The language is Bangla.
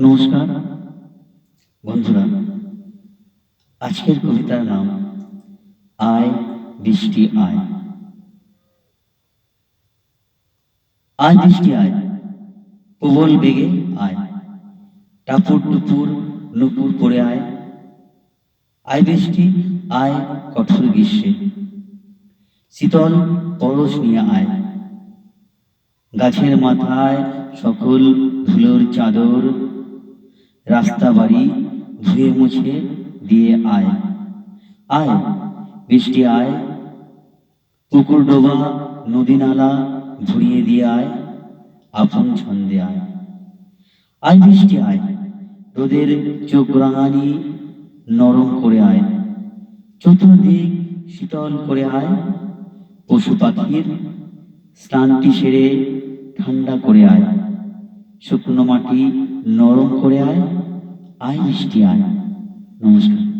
নমস্কার। বন্ধুরা, আজকের কবিতার নাম, আয় বৃষ্টি আয়। আয় বৃষ্টি আয়, প্রবল বেগে আয়। টাপুর টুপুর, নুপুর পড়ে আয়। আয় বৃষ্টি, আয় কঠোর গ্রীষ্মে। শীতল পরশ নিয়ে আয়। গাছের মাথায় সকল ধুলোর চাদর রাস্তা বাড়ি ধুয়ে মুছে দিয়ে আয়। আয়, বৃষ্টি আয়, পুকুর ডোবা, নদী নালা ভরিয়ে দিয়ে আয়, আপন ছন্দে আয়। আয় বৃষ্টি আয়, রোদের চোখ রাঙানি নরম করে আয়। চতুর্দিক শীতল করে আয়, পশু পাখির স্নানটি সেরে ঠান্ডা করে আয়। শুকনো মাটি নরম করে আয় আয় মিষ্টি আয় নমস্কার।